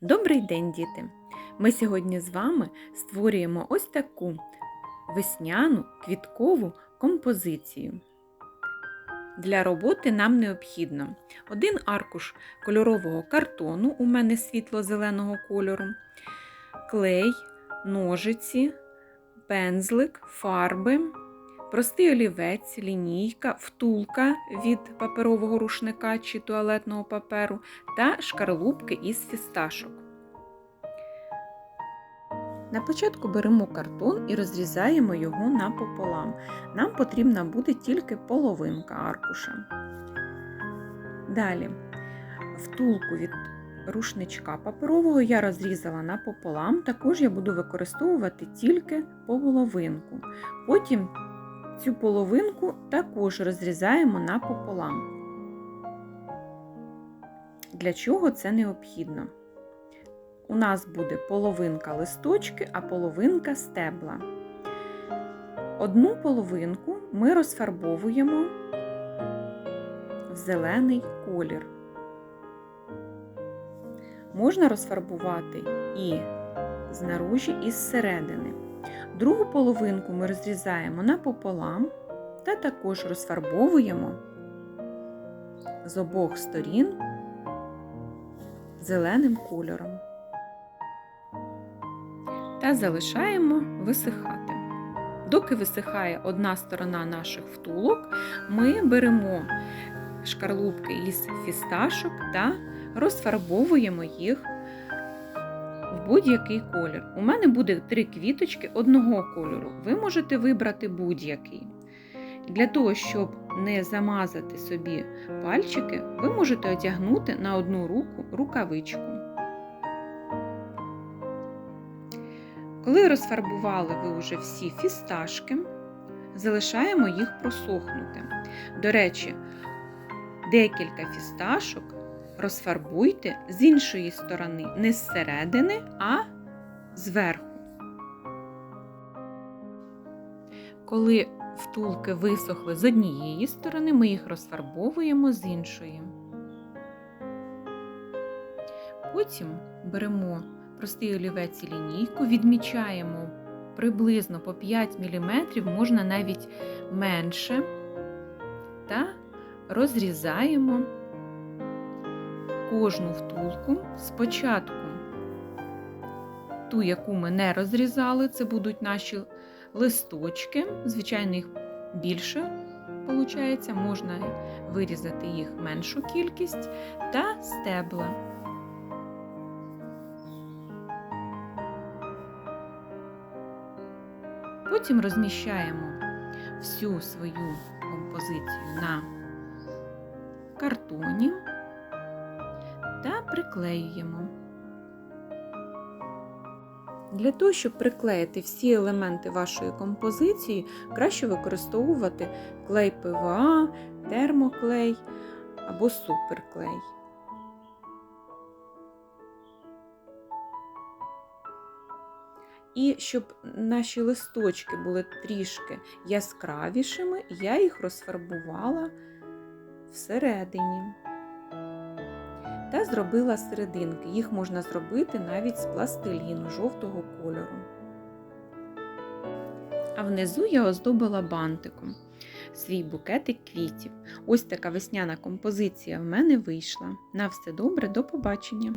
Добрий день, діти! Ми сьогодні з вами створюємо ось таку весняну квіткову композицію. Для роботи нам необхідно один аркуш кольорового картону, у мене світло-зеленого кольору, клей, ножиці, пензлик, фарби, простий олівець, лінійка, втулка від паперового рушника чи туалетного паперу та шкарлупки із фісташок. На початку беремо картон і розрізаємо його напополам. Нам потрібна буде тільки половинка аркуша. Далі втулку від рушничка паперового я розрізала напополам, також я буду використовувати тільки половинку. Потім цю половинку також розрізаємо напополам. Для чого це необхідно? У нас буде половинка листочки, а половинка стебла. Одну половинку ми розфарбовуємо в зелений колір. Можна розфарбувати і знаружі, і зсередини. Другу половинку ми розрізаємо напополам та також розфарбовуємо з обох сторін зеленим кольором та залишаємо висихати. Доки висихає одна сторона наших втулок, ми беремо шкарлупки із фісташок та розфарбовуємо їх в будь-який колір. У мене буде три квіточки одного кольору. Ви можете вибрати будь-який. Для того, щоб не замазати собі пальчики, ви можете одягнути на одну руку рукавичку. Коли розфарбували ви вже всі фісташки, залишаємо їх просохнути. До речі, декілька фісташок розфарбуйте з іншої сторони, не зсередини, а зверху. Коли втулки висохли з однієї сторони, ми їх розфарбовуємо з іншої. Потім беремо простий олівець і лінійку, відмічаємо приблизно по 5 мм, можна навіть менше, та розрізаємо кожну втулку спочатку. Ту, яку ми не розрізали, це будуть наші листочки, звичайно, їх більше виходить, можна вирізати їх меншу кількість, та стебла. Потім розміщаємо всю свою композицію на картоні приклеюємо. Для того, щоб приклеїти всі елементи вашої композиції, краще використовувати клей ПВА, термоклей або суперклей. І щоб наші листочки були трішки яскравішими, я їх розфарбувала всередині та зробила серединки. Їх можна зробити навіть з пластиліну жовтого кольору. А внизу я оздобила бантиком свій букетик квітів. Ось така весняна композиція в мене вийшла. На все добре, до побачення!